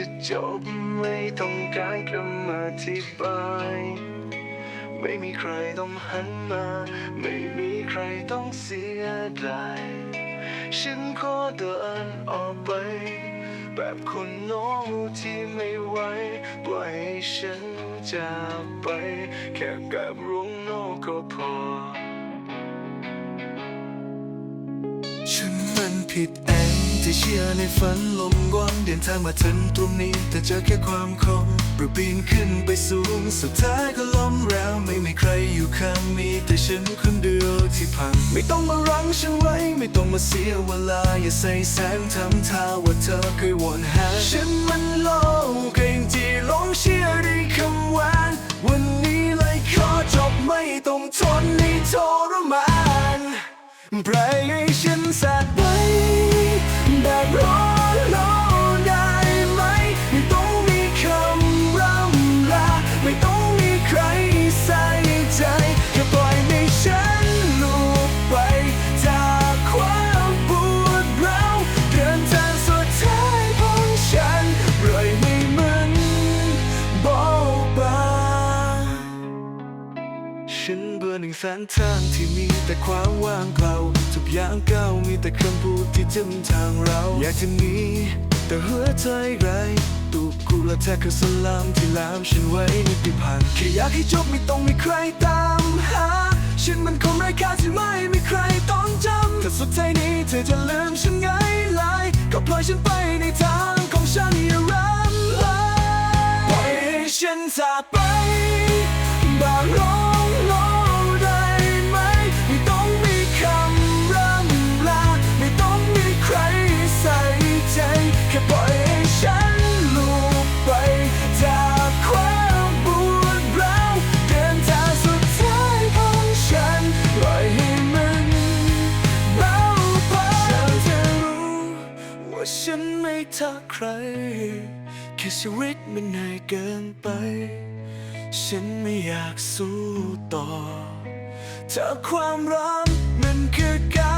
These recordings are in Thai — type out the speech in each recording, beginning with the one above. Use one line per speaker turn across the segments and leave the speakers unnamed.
จะจบไม่ต้องการคำอธิบาย ไม่มีใครต้องหันมา ไม่มีใครต้องเสียดายฉันขอเดินออกไป แบบคนโน้ที่ไม่ไหวปล่อยให้ฉันจากไป แค่กับรุงโนก็พอ ฉันมันผิดเองที่เชื่อในฝันลม กว้างเดินทางมาถึงตรงนี้ แต่เจอแค่ความคมปรือปีนขึ้นไปสูง สุดท้ายก็ล้มแล้วไม่มีใครอยู่ข้างมีแต่ฉันคนเดียวที่พัง ไม่ต้องมารั้งฉันไว้ ไม่ต้องมาเสียเวลา อย่าใส่แสงทำท่าว่าเธอเคยวนหาฉันมันโลกเองที่ลงเชื่อในคำหวานวันนี้เลยขอจบไม่ต้องทนในทรมานปล่อยให้ฉันสาด ฉันเบื่อหนึ่งแสนทางที่มีแต่ความว่างเปล่าทุกอย่างก้าวมีแต่คำพูดที่จำทางเรา อยากจะหนีแต่หัวใจไรตุกูและแทกคือสลามที่ลามฉันไว้ในปีผ่านแค่อยากให้จบไม่ต้องมีใครตามหาฉันมันคงไร้ค่าที่ไม่มีใครต้องจำถ้าสุดท้ายนี้เธอจะลืมฉันไงลายก็ปล่อยฉันไปในทางของฉันอย่ารำลาปล่อยให้ฉันจากไป ทักใคร แค่ชีวิตมันเหนื่อยเกินไป ฉันไม่อยากสู้ต่อถ้าความรักมันคือการ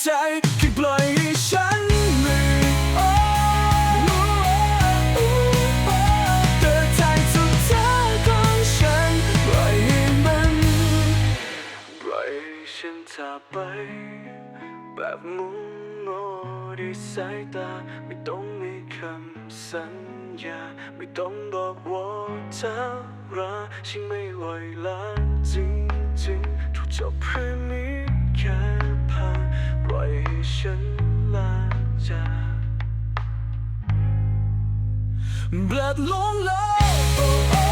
ใจแค่ปล่อยให้ฉันมือเดินทางสุดท้ายของฉันปล่อยให้มันปล่อยให้ฉันจาไป แบบมุงโงด้วยสายตาไม่ต้องมีคำสัญญาไม่ต้องบอกว่าเธอรักฉันไม่ไหวแล้วจริงๆถูกจบเพื่อ Blood long love oh, oh.